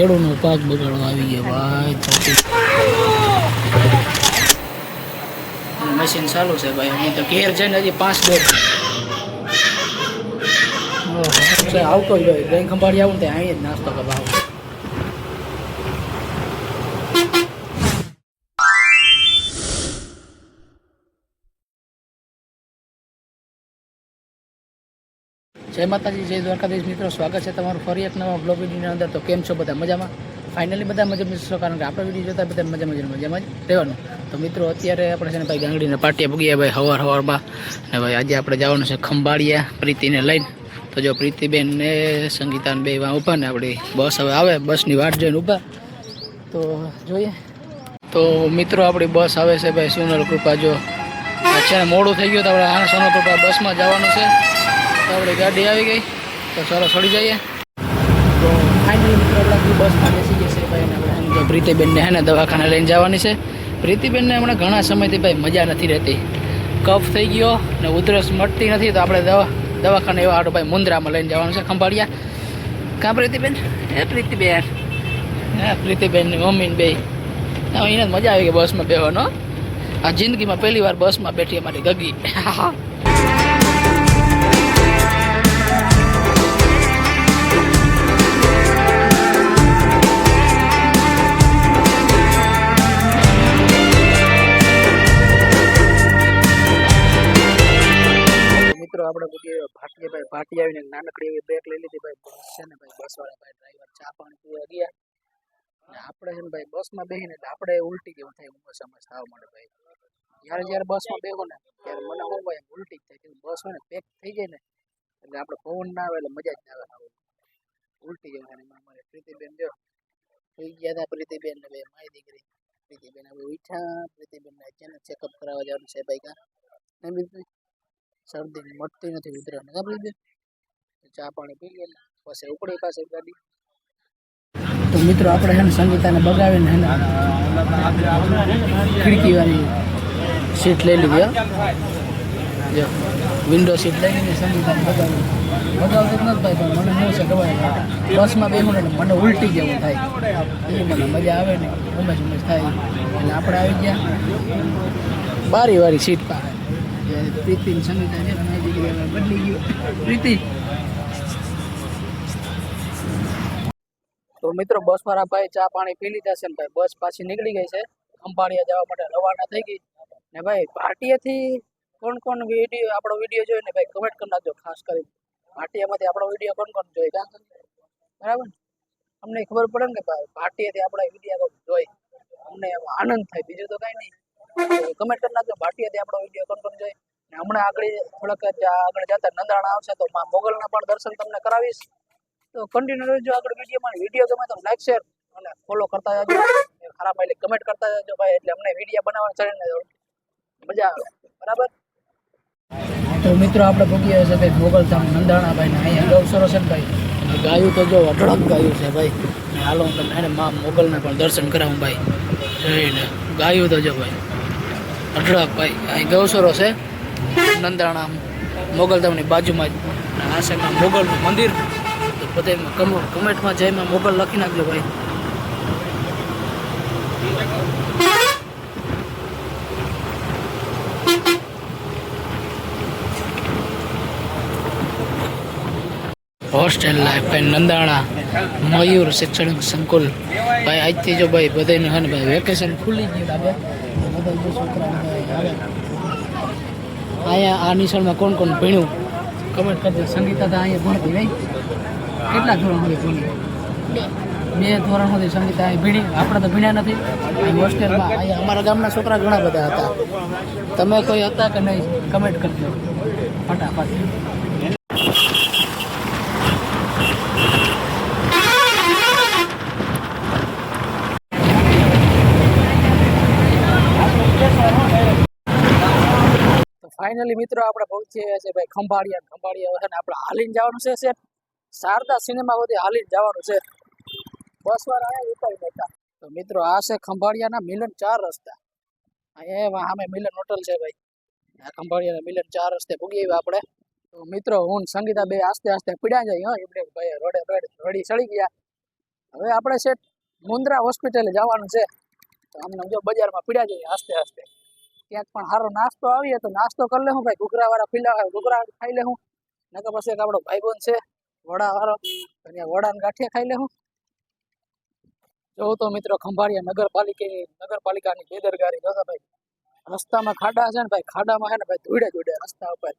ખેડૂતનો પાક બગાડવા આવી ગયા, ભાઈ મશીન ચાલુ છે, ભાઈ. હું તો ઘેર જઈને હજી પાંચ દોઢ આવતો જ ભાઈ બેંક ખંભાળી આવું ને ત્યાં અહીં જ નાસ્તો કરવા આવું. જય માતાજી, જય દ્વારકાધીશ. મિત્રો, સ્વાગત છે તમારું ફરી એક નવા બ્લોગ વિડીયોની અંદર. તો કેમ છો બધા? મજામાં? ફાઇનલી બધા મજામાં છો, કારણ કે આપણે વીડિયો જોતા બધા મજા મજા મજામાં જ રહેવાનું. તો મિત્રો, અત્યારે આપણે છે ને ભાઈ ગાંગડીને પાટિયા ભૂગ્યા ભાઈ હવાર હવારમાં ને ભાઈ આજે આપણે જવાનું છે ખંભાળિયા પ્રીતિને લઈને. તો જો પ્રીતિબેન ને સંગીતાને બે વાં ઊભા ને આપણી બસ હવે આવે, બસની વાટ જોઈને ઊભા. તો જોઈએ. તો મિત્રો, આપણી બસ આવે છે ભાઈ સોનલ કૃપા. જો અચ્છા મોડું થઈ ગયું તો આપણે આ સોનલ કૃપા બસમાં જવાનું છે. તો આપણી ગાડી આવી ગઈ. તો ચાલો ચડી જઈએ. તો ફાઇનલી મિત્રો આપણે બસમાં બેસી જશે ભાઈ આપણે પ્રીતિબેનને હે ને દવાખાને લઈને જવાની છે. પ્રીતિબેનને હમણાં ઘણા સમયથી ભાઈ મજા નથી રહેતી. કફ થઈ ગયો ને ઉધરસ મટતી નથી તો આપણે દવા દવાખાને એવા હાટો ભાઈ મુંદ્રામાં લઈને જવાનું છે ખંભાળિયા. કાં પ્રીતિબેન? હે પ્રીતિબેન. હે પ્રીતિબેન મમ્મીને બે એને મજા આવી ગઈ બસમાં બેહવાનો આ જિંદગીમાં પહેલી વાર બસમાં બેઠી અમારી ગગી. ભાટી આવીને નાનકડી એવી બ્રેક લઈ લીધી, ભાઈ બસ છે ને ભાઈ બસ વાળા ભાઈ ડ્રાઈવર ચા પાણી પીવા ગયા. ને આપણે છે ને ભાઈ બસમાં બેસીને એટલે આપણે ઉલટી જેવું થાય, ઊંઘ સમજ થાવ મળે ભાઈ. જ્યારે જ્યારે બસમાં બેહો ને, ત્યારે મને હું ભાઈ ઉલટી થાય. કેમ બસ હોય ને પેક થઈ જાય ને, એટલે આપણે પવન ના આવે એટલે મજા જ ના આવે. ઉલટી જેવું થાય અમારે પ્રીતિબેન જો થઈ ગયા હતા પ્રીતિબેન ને ભાઈ મારી દીકરી. પ્રીતિબેન હવે ઉઠ્યા. પ્રીતિબેન ને અચાનક ચેકઅપ કરાવવા જવાનું છે ભાઈ કા. ને બીજું, શરદી મટતી નથી ઉતરવાનું કા છે ચા પાણી પી લે પછી ઉપડી પાસે ગાડી. તો મિત્રો આપણે છે સંગીતાને બગાવીને છે ને ખિડકી વાળી સીટ લઈ લીધી. જો વિન્ડો સીટ લઈ લીધી, સંગીતાને બગાવી બગાવતો જ નથી ભાઈ, પણ મને શું છે ખબર? બસમાં બેહું ને મને ઉલટી જેવું થાય. એ મને મજા આવે ને ઉમેશ ઉમેશ થાય. એટલે આપણે આવી ગયા બારી વાળી સીટ પાસે. પ્રીતિ સંગીતા છે બદલી ગયું. પ્રીતિ તો મિત્રો બસ વાળા ભાઈ ચા પાણી પી લીધા છે ભાઈ, બસ પાછી નીકળી ગઈ છે. અંબાડિયા જવા માટે રવાના થઈ ગઈ. ને ભાઈ, ભાટિયાથી કોણ કોણ વીડિયો, આપણો વીડિયો જોઈ ને ભાઈ કમેન્ટ કરી નાખજો, ખાસ કરી. ભાટિયામાંથી આપણો વીડિયો કોણ કોણ જોઈ? બરાબર અમને ખબર પડે ને કે પાર્ટીએથી આપણા વીડિયો જોઈ? અમને આનંદ થાય. બીજું તો કાંઈ નહીં. કમેન્ટ કરી નાખજો, ભાટિયાથી આપણો વીડિયો કોણ કોણ જોઈ? હમણાં આગળ થોડાક આગળ જતા નંદાણા આવશે તો માં મોગલના પણ દર્શન તમને કરાવીશ. તો કન્ટિન્યુ રહેજો. આગળ વિડીયોમાં વીડિયો ગમે તો લાઈક શેર અને ફોલો કરતા જજો. ખરાબ એટલે કમેન્ટ કરતા જજો ભાઈ. એટલે અમને વીડિયો બનાવવાનું ચડીને મજા આવે. બરાબર? તો મિત્રો, આપણે ભોગીએ છે ભાઈ મોગલધામ નંદાણા ભાઈ ને અહીંયા અગાઉ છે ભાઈ. ગાયું તો જો અઢળક ગાયું છે ભાઈ. હાલો હું તમને માં મોગલના પણ દર્શન કરાવું ભાઈ. જઈને ગાયું તો જો ભાઈ. અઢળક ભાઈ. અહીં ગૌસરો છે. નંદાણા મોગલધામની બાજુમાં જ. આ છે મોગલનું મંદિર. તો કમેન્ટમાં જયમાં મોબાઈલ લખી નાખજો ભાઈ. હોસ્ટેલ લાઈફ ભાઈ, નંદાણા, મયુર શૈક્ષણિક સંકુલ. ભાઈ, આજથી જો ભાઈ બધાને હે ભાઈ વેકેશન ખુલી ગયું લાગે બધા જો છોકરાને અહીંયા આ નિશાળમાં કોણ કોણ ભણ્યું? કમેન્ટ કરજો. સંગીતા તો અહીંયા ભણતી નહીં કેટલા ધોરણ સુધી ભણી બે. ધોરણ સુધી સંગીતા. અહીં ભણી આપણે તો ભણ્યા નથી. અહીં હોસ્ટેલમાં અહીંયા અમારા ગામના છોકરા ઘણા બધા હતા. તમે કોઈ હતા કે નહીં? કમેન્ટ કરજો. ફટાફટ. ફાઇનલી મિત્રો આપણે પહોંચીએ છીએ ભાઈ ખંભાળિયા. ખંભાળિયા ને આપણે હાલીને જવાનું છે શારદા સિનેમા સુધી હાલી જવાનું છે. બસ અહીંયા ઉતારી દેતા તો મિત્રો, આ છે ખંભાળિયાના મિલન ચાર રસ્તા. અહીંયા સામે મિલન હોટલ છે ભાઈ. આ ખંભાળિયાના મિલન ચાર રસ્તે ભૂગી આવ્યા આપણે. તો મિત્રો, હું સંગીતા બે આસ્તે આસ્તે પીડ્યા જાય, હા એમને ભાઈ રોડે રોડ રડી ચડી ગયા. હવે આપણે છે મુન્દ્રા હોસ્પિટલે જવાનું છે. તો અમને જો બજારમાં પીડ્યા જઈએ આસ્તે આસ્તે. ક્યાંક પણ સારો નાસ્તો આવીએ તો નાસ્તો કરી લેવું ભાઈ. ઘૂઘરાવાળા પીલા ઘૂઘરા ખાઈ લેવું નકર પછી એક આપણો ભાઈબંધ છે. વડા વાળો વડા ને ગાંઠિયા ખાઈ લેવું જોઉં તો મિત્રો ખંભાળિયા નગરપાલિકાની નગરપાલિકાની બેદરકારી જોતો ભાઈ. રસ્તામાં ખાડા છે ને ભાઈ, ખાડામાં છે ને ભાઈ, ધૂળે ધૂળે રસ્તા ઉપર.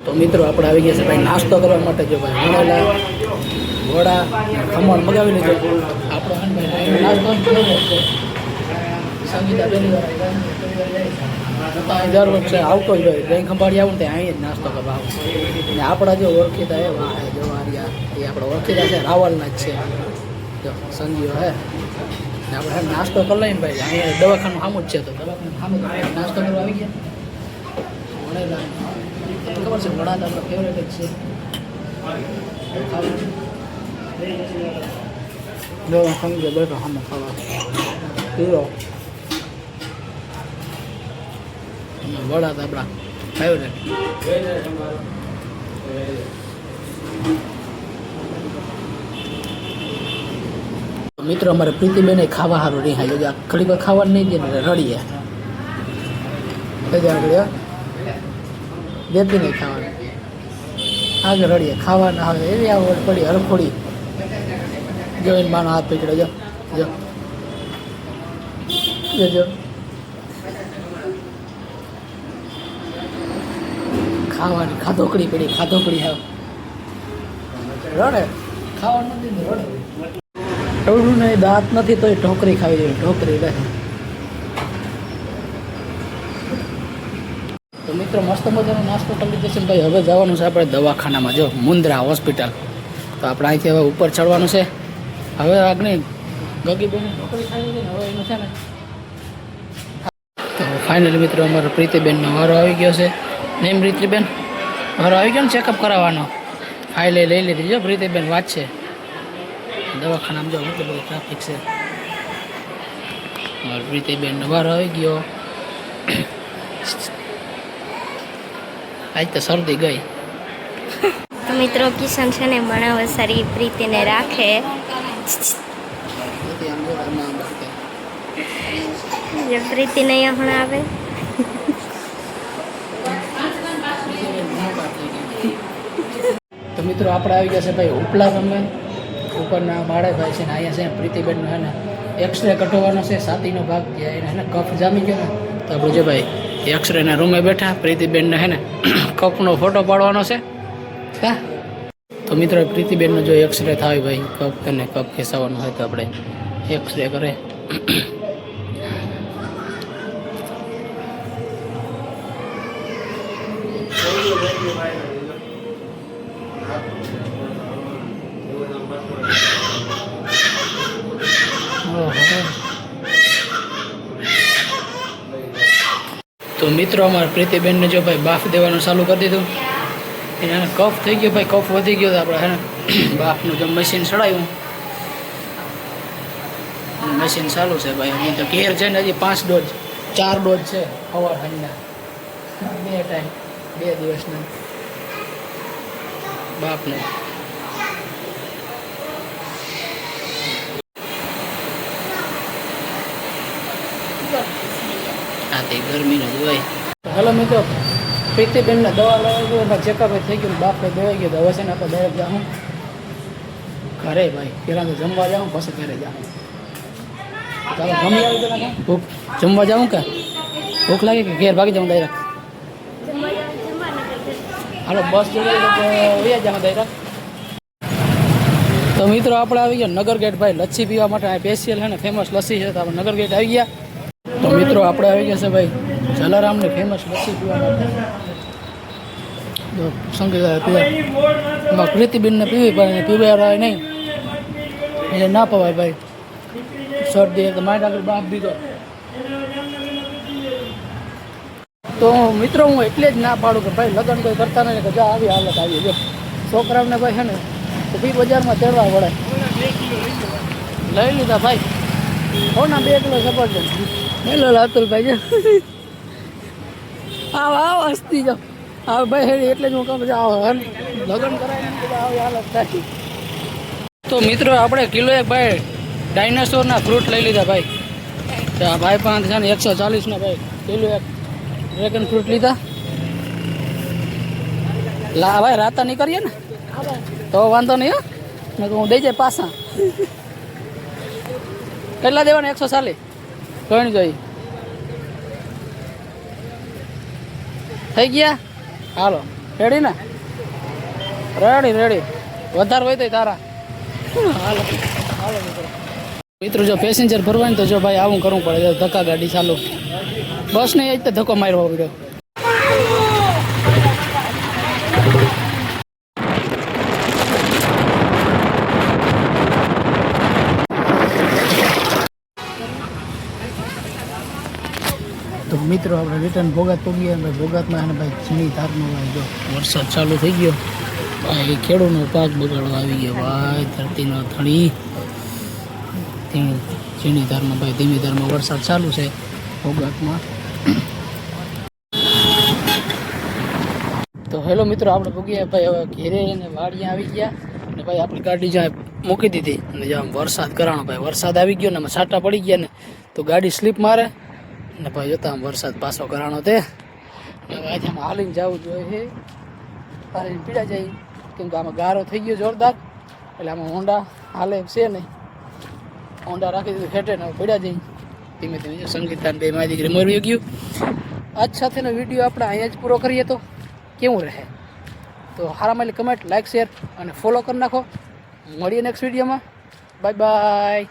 તો મિત્રો આપણે આવી ગયા છે ભાઈ નાસ્તો કરવા માટે જો ભાઈ વણેલા વડા, ખમણ મગાવી લીધો. આપણો ને ભાઈ નાસ્તો આવતો જ હોય. બેંક ખંભાળી આવું ને ત્યાં અહીં જ નાસ્તો કરવા આવું. અને આપણા જે ઓળખીતા એ વાહ હે જો આર્યા એ આપણે ઓળખી છે રાવલના જ છે. જો હે. ને આપણે નાસ્તો કરી લઈએ ભાઈ, અહીંયા દવાખાનું સામું જ છે તો દવાખાનું સામું નાસ્તો કરવા આવી ગયા? વણેલા ખબર છે, વડા તો આપણો ફેવરેટ જ છે. દવા જો બેઠો સામે ખાવા. પીરો વડા તો આપણા ફેવરેટ મિત્રો, અમારે પ્રીતિબેને ખાવા સારું નહીં હાલ્યો. કે ઘડી વાર ખાવા નહીં દે ને રડીએ. કઈ આગળ, હો? દેતી નહીં ખાવાનું. આગળ રડીએ. ખાવા ના આવે એવી આવડ પડી, હરખોડી. જોઈને માનો હાથ પકડ્યો, જો જો. જો જો. ખાવાની ખાધોકડી પડી, ખાધોકડી હાવ રડે. ખાવાનું નથી ને રડે. ટવડું નહીં દાંત નથી તો ઢોકરી ખાવી જોઈએ. ઢોકરી લે તો મિત્રો, મસ્ત મજાનો નાસ્તો કરી લીધો ભાઈ. હવે જવાનું છે આપણે દવાખાનામાં, જો મુન્દ્રા હોસ્પિટલ. તો આપણે અહીંથી હવે ઉપર ચડવાનું છે. હવે આગળ ગગીબેન ઢોકરી ખાવી છે હવે એનું છે ને તો ફાઇનલી મિત્રો, અમારો પ્રીતિબેનનો વારો આવી ગયો છે. નેમ પ્રીતિબેન? વારો આવી ગયો ને ચેકઅપ કરાવવાનો? ફાઇલે લઈ લીધી. જો, પ્રીતિબેન વાત છે. દવાખાનામાં જો એટલું બધું ટ્રાફિક છે મારી પ્રીતિબેન વારો આવી ગયો આજ તો શરદી ગઈ તો મિત્રો કિશન છે ને ભણાવે સારી પ્રીતિને રાખે જે પ્રીતિને અહીંયા ભણાવે તો મિત્રો આપણે આવી ગયા છે ભાઈ ઉપલા રમે ઉપરના માળે ભાઈ છે ને, અહીંયા છે પ્રીતિબેનનો છે ને એક્સરે કઢાવવાનો છે, છાતીનો ભાગ ત્યાં એને એને કફ જામી ગયો ને, તો આપણે જો ભાઈ એક્સરેના રૂમે બેઠા, પ્રીતિબેનને હે ને કફનો ફોટો પાડવાનો છે. હા? તો મિત્રો, પ્રીતિબેનનો જો એક્સરે થાય ભાઈ, કફ અને કફ ખેસાવાનો હોય તો આપણે એક્સરે કરે. તો મિત્રો, અમારા પ્રીતિબેનને જો ભાઈ બાફ દેવાનું ચાલુ કરી દીધું. એને કફ થઈ ગયો ભાઈ, કફ વધી ગયો આપણે હે બાફનું જો મશીન ચડાવ્યું મશીન ચાલુ છે ભાઈ અહીં તો ઘેર છે ને હજી પાંચ ડોઝ, ચાર ડોઝ છે સવાર ઠંડા. બે ટાઈમ, બે દિવસના. બાપને હા તે ગરમીનો જ હોય હેલો મિત્રો પ્રીતિબેનને દવા લાવી ગયો, એમાં ચેકઅપ થઈ ગયું બાપને દેવાઈ ગયો, તો હવે છે ને આપણે ડાયરેક્ટ જાઉં ઘરે ભાઈ, પહેલાં તો જમવા જાઉં પછી ઘરે જાઉં ચાલો, જમી આવી પેલા ભૂખ? જમવા જાઉં કે? ભૂખ લાગે કે ઘેર ભાગી જાઉં ડાયરેક્ટ હાલો, બસ જોડે વયા જાઉં ડાયરેક્ટ તો મિત્રો, આપણે આવી ગયા નગર ગેટ ભાઈ લચ્છી પીવા માટે આ સ્પેશિયલ છે ને ફેમસ લસ્સી છે, તો આપણે નગર ગેટ આવી ગયા. તો મિત્રો આપણે આવી ગયા છે ભાઈ. જલારામની ફેમસ લસ્સી પીવા સંગીત પીવા પ્રીતિબેનને પીવી પણ પીવાય પીવા નહીં. એટલે ના પવાય ભાઈ. શરદી તો મારી આગળ બાપ દીધો. તો મિત્રો હું એટલે જ ના પાડું કે ભાઈ લગ્ન કોઈ કરતા નહીં કે જા આવી હાલત આવી જો છોકરાઓને ભાઈ છે ને, તો બી બજારમાં તેડવા પડે લઈ લીધા ભાઈ. કોના બે કિલો સફરજન હેલો અતુલભાઈ જો. આવ આવ, હસ્તી જાઓ. આવ, ભાઈ, હેડી, એટલે જ હું કહું આવો લગ્ન થાય. તો મિત્રો, આપણે કિલો એક, ભાઈ, ડાયનાસોરના ફ્રૂટ લઈ લીધા, ભાઈ. આ ભાઈ પાંચ છે ને એકસો ચાલીસના ભાઈ. કિલો એક ડ્રેગન ફ્રૂટ લીધા. લા ભાઈ, રાતા નહીં કરીએ ને? તો વાંધો નહીં, હો. હું દઈ જાય પાછા. કેટલા દેવાના? એકસો ચાલીસ? કોઈ જોઈ થઈ ગયા? હાલો રેડી ને? રેડી રેડી વધારે હોય તો તારા. હાલો. હાલો મિત્રો. મિત્રો, જો પેસેન્જર ભરવાની તો જો ભાઈ આવું કરવું પડે. ધક્કા ગાડી ચાલુ. બસ ને એ જ ધક્કો મારવો પડ્યો તો મિત્રો, આપણે રિટર્ન ભોગાત પગીએ અને ભોગાતમાં અને ભાઈ ઝીણી ધારનો ભાઈ જો. વરસાદ ચાલુ થઈ ગયો. ભાઈ ખેડૂતનો પાક બગાડવા આવી ગયો. ભાઈ, ધરતીનો ધણી. ઝીણી ધારમાં ભાઈ, ધીમી ધારમાં વરસાદ ચાલુ છે ભોગાતમાં. તો હેલો મિત્રો, આપણે ભોગીએ ભાઈ હવે ઘેરે અને વાડીએ આવી ગયા. અને ભાઈ, આપણી ગાડી જ્યાં મૂકી દીધી. અને જ્યાં વરસાદ કરાણો, ભાઈ, વરસાદ આવી ગયો ને આમાં છાંટા પડી ગયા ને, તો ગાડી સ્લીપ મારે. ને ભાઈ જોતા આમ વરસાદ પાછો કરાણો તે. આજે આમ હાલીને જવું જોઈએ હાલીને પીડા જાય કેમ કે આમાં ગારો થઈ ગયો જોરદાર. એટલે આમાં હોન્ડા હાલે છે નહીં. હોન્ડા રાખી દીધું હેઠે ને પીડા જઈ ધીમે ધીમે સંગીતાન બે મારી દીકરી મરવી ગયું. આજ સાથેનો વીડિયો આપણે અહીંયા જ પૂરો કરીએ તો કેવું રહે? તો હારા માલી કમેન્ટ લાઈક શેર અને ફોલો કરી નાખો. મળીએ નેક્સ્ટ વિડીયોમાં બાય બાય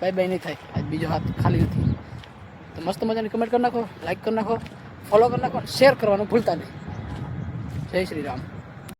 બાય બાય નહીં થાય. આજ બીજો હાથ ખાલી મસ્ત મજાની કમેન્ટ કરી નાખો લાઈક કરી નાખો ફોલો કરી નાખો શેર કરવાનું ભૂલતા નહીં. જય શ્રી રામ.